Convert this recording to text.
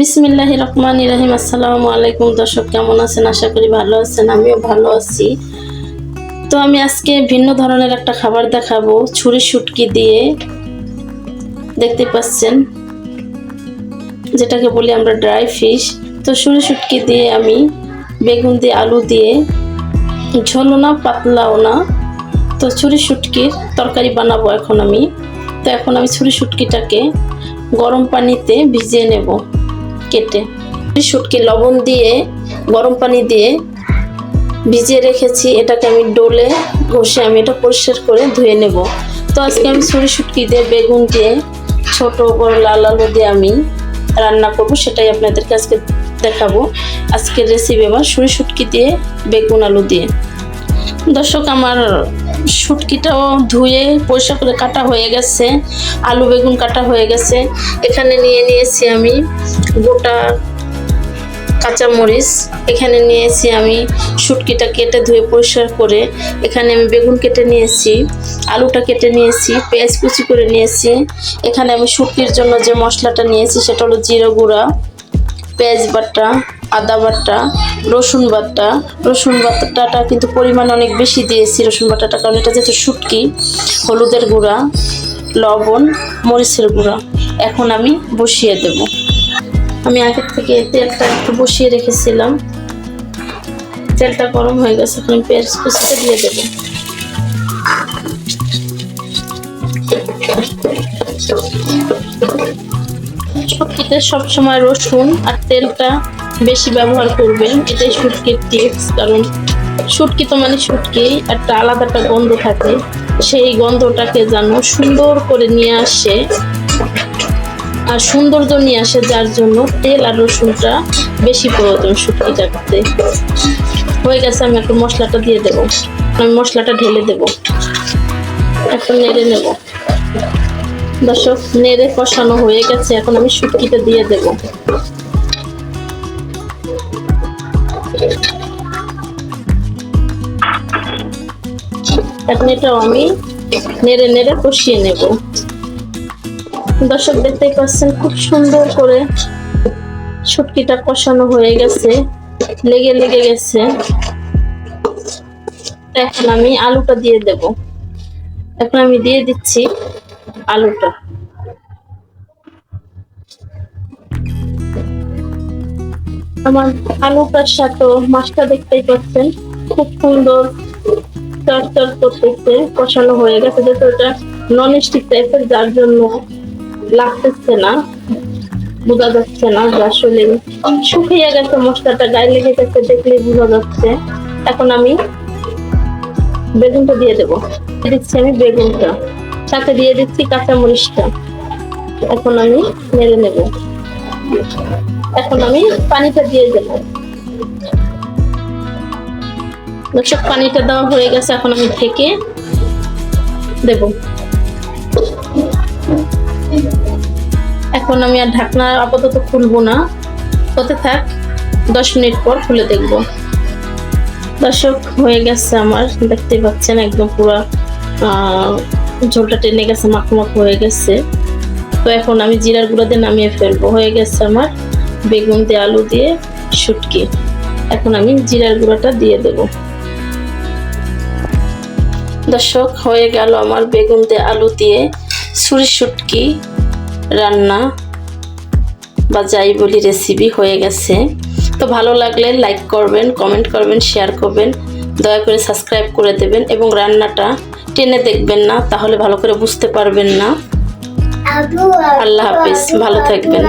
বিসমিল্লাহ রহমান ইরাহিম আসসালামু আলাইকুম দর্শক, কেমন আছেন? আশা করি ভালো আছেন, আমিও ভালো আছি। তো আমি আজকে ভিন্ন ধরনের একটা খাবার দেখাবো, ছুরি শুটকি দিয়ে। দেখতে পাচ্ছেন, যেটাকে বলি আমরা ড্রাই ফিশ। তো ছুরি শুটকি দিয়ে আমি বেগুন দিয়ে আলু দিয়ে, ঝোলও না, পাতলাও না। তো ছুরি শুটকির তরকারি বানাবো এখন আমি। তো এখন আমি ছুরি শুটকিটাকে গরম পানিতে ভিজিয়ে নেব। কেটে শুটকি লবণ দিয়ে, গরম পানি দিয়ে ভিজিয়ে রেখেছি। এটাকে আমি ডোলে ঘষে আমি এটা পরিষ্কার করে ধুয়ে নেব। তো আজকে আমি ছুরি শুটকি দিয়ে, বেগুন দিয়ে, ছোট, বড়, লাল আলু দিয়ে আমি রান্না করব, সেটাই আপনাদেরকে আজকে দেখাবো। আজকের রেসিপি আমার ছুরি শুটকি দিয়ে, বেগুন আলু দিয়ে। দর্শক, আমার শুটকিটাও ধুয়ে পরিষ্কার করে কাটা হয়ে গেছে, আলু বেগুন কাটা হয়ে গেছে। এখানে নিয়ে নিয়েছি আমি গোটা কাঁচামরিচ। এখানে নিয়েছি আমি শুটকিটা কেটে ধুয়ে পরিষ্কার করে, এখানে আমি বেগুন কেটে নিয়েছি, আলুটা কেটে নিয়েছি, পেঁয়াজ কুচি করে নিয়েছি। এখানে আমি শুটকির জন্য যে মশলাটা নিয়েছি সেটা হলো জিরা গুঁড়া, পেঁয়াজ বাটা আদা বাটা, রসুন বাটা। রসুন বাটাটা কিন্তু পরিমাণ অনেক বেশি দিয়েছি রসুন বাটাটা, কারণ এটা যেহেতু শুটকি, হলুদের গুঁড়া, লবণ, মরিচের গুঁড়া। এখন আমি বসিয়ে দেব। আমি আগের থেকে তেলটা একটু বসিয়ে রেখেছিলাম। তেলটা গরম হয়ে গেছে, এখন আমি পেঁয়াজ কুচিটা দিয়ে দেবো। শুটকিতে সবসময় রসুন আর তেলটা বেশি ব্যবহার করবেন। এটাই শুটকির টিপস কারণ শুটকি তো মানে শুটকি একটা আলাদা একটা গন্ধ থাকে। সেই গন্ধটাকে যেন সুন্দর করে নিয়ে আসে, আর সৌন্দর্য নিয়ে আসে, যার জন্য তেল আর রসুনটা বেশি প্রয়োজন শুটকিটাতে হয়ে গেছে, আমি একটু মশলাটা দিয়ে দেবো। আমি মশলাটা ঢেলে দেবো। এখন নেড়ে নেব। দর্শক, নেড়ে কষানো হয়ে গেছে। এখন আমি শুটকিটা দিয়ে দেব। এখন এটাও আমি নেড়ে নেড়ে কষিয়ে নেব। দর্শক, দেখতেই পাচ্ছেন খুব সুন্দর করে শুটকিটা কষানো হয়ে গেছে, লেগে লেগে গেছে। এখন আমি আলুটা দিয়ে দেব। এখন আমি দিয়ে দিচ্ছি আলুটা। আমার আলুটার সাথে মাছটা দেখতেই পাচ্ছেন, খুব সুন্দর চরচর করতেছে, কষানো হয়ে গেছে। যেহেতু এটা নন স্টিক টাইপের যার জন্য লাগতেছে না, বোঝা যাচ্ছে না আসলে শুকিয়ে গেছে মশলাটা, গায়ে লেগে গেছে দেখলে বোঝা যাচ্ছে। এখন আমি বেগুনটা দিয়ে দেবো। দিচ্ছি আমি বেগুনটা। সাথে দিয়ে দিচ্ছি কাঁচামরিচটা এখন আমি নেড়ে নেব। এখন আমি পানিটা দিয়ে দেব। দর্শক, পানিটা দেওয়া হয়ে গেছে, এখন আমি ঢেকে দেব। এখন আমি আর ঢাকনা আপাতত খুলবো না। হতে থাক, দশ মিনিট পর খুলে দেখব। দর্শক, হয়ে গেছে আমার, দেখতে পাচ্ছেন একদম পুরো, আহ ঝোলটা টেনে গেছে, মাখো মাখো হয়ে গেছে। তো এখন আমি জিরার গুঁড়ো দিয়ে নামিয়ে ফেলব। হয়ে গেছে আমার বেগুন দিয়ে আলু দিয়ে শুটকি। এখন আমি জিরার গুঁড়োটা দিয়ে দেব। দর্শক, হয়ে গেল আমার বেগুন দিয়ে আলু দিয়ে ছুরি শুটকি রান্না বা যাই বলি রেসিপি হয়ে গেছে। তো ভালো লাগলে লাইক করবেন কমেন্ট করবেন শেয়ার করবেন। দয়া করে সাবস্ক্রাইব করে দেবেন এবং রান্নাটা টেনে দেখবেন না তাহলে ভালো করে বুঝতে পারবেন না। আল্লাহ হাফিজ ভালো থাকবেন।